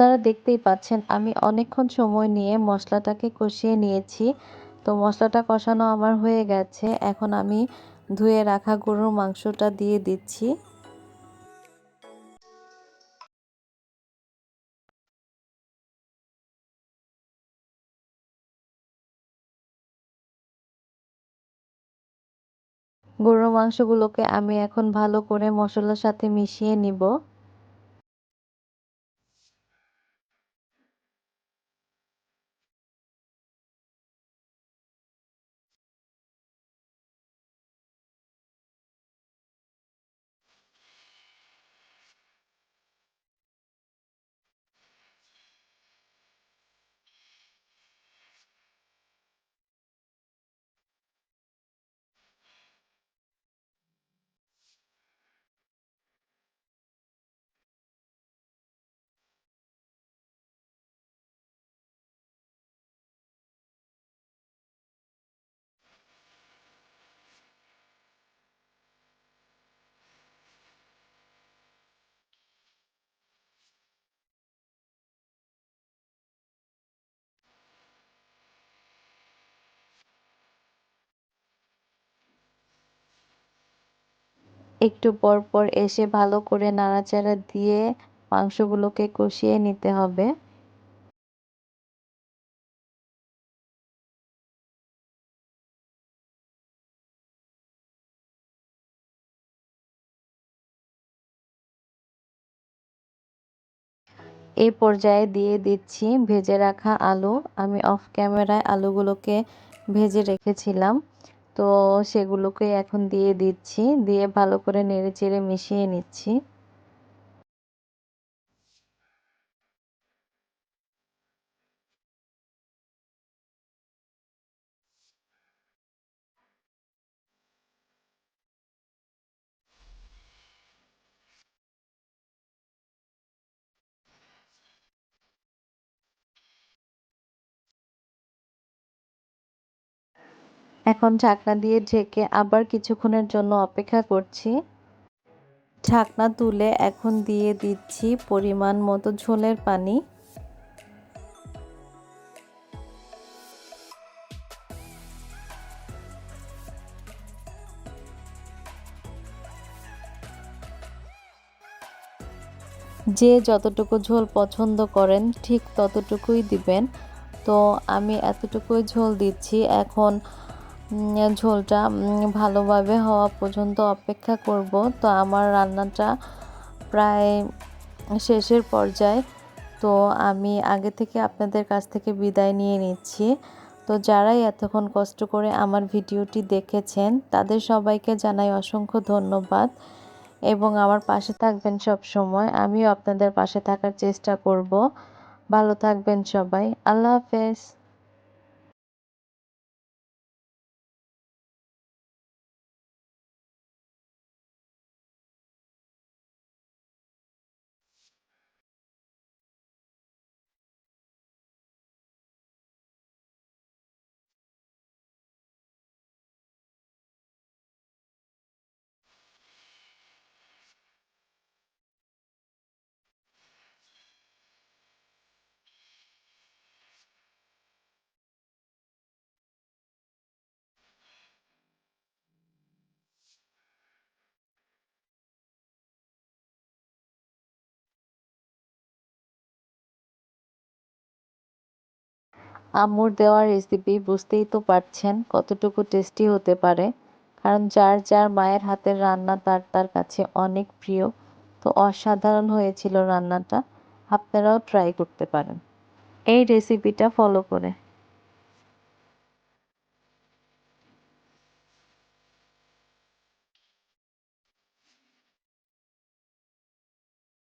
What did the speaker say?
আপনারা দেখতেই পাচ্ছেন, আমি অনেকক্ষণ সময় নিয়ে মশলাটাকে কষিয়ে নিয়েছি। তো মশলাটা কষানো আমার হয়ে গেছে। এখন আমি ধুয়ে রাখা গরুর মাংসটা দিয়ে দিচ্ছি। গরুর মাংসগুলোকে আমি এখন ভালো করে মশলার সাথে মিশিয়ে নিব। একটু পর পর এসে ভালো করে নাড়াচাড়া দিয়ে মাংসগুলোকে কষিয়ে নিতে হবে। এই পর্যায়ে দিয়ে দিচ্ছি ভেজে রাখা আলু। আমি অফ ক্যামেরায় আলুগুলোকে ভেজে রেখেছিলাম। তো সেগুলোকে এখন দিয়ে দিচ্ছি দিয়ে ভালো করে নেড়ে চেড়ে মিশিয়ে নিচ্ছি। এখন ঢাকনা দিয়ে ঢেকে আবার কিছুক্ষণের জন্য অপেক্ষা করছি। ঢাকনা তুলে এখন দিয়ে দিচ্ছি পরিমাণ মতো ঝোলের পানি। যে যতটুকু ঝোল পছন্দ করেন, ঠিক ততটুকুই দিবেন। তো আমি এতটুকুই ঝোল দিচ্ছি। এখন ঝোলটা ভালোভাবে হওয়া পর্যন্ত অপেক্ষা করব। তো আমার রান্নাটা প্রায় শেষের পর্যায়ে। তো আমি আগে থেকে আপনাদের কাছ থেকে বিদায় নিয়ে নিচ্ছি। তো যারাই এতক্ষণ কষ্ট করে আমার ভিডিওটি দেখেছেন, তাদের সবাইকে জানাই অসংখ্য ধন্যবাদ। এবং আমার পাশে থাকবেন সব সময় আমিও আপনাদের পাশে থাকার চেষ্টা করব। ভালো থাকবেন সবাই। আল্লাহ হাফেজ। আম্মুর দেওয়া রেসিপি বুঝতেই তো পারছেন কতটুকু টেস্টি হতে পারে। কারণ যার যার মায়ের হাতের রান্না তার তার কাছে অনেক প্রিয়। তো অসাধারণ হয়েছিল রান্নাটা। আপনারাও ট্রাই করতে পারেন। এই রেসিপিটা ফলো করে।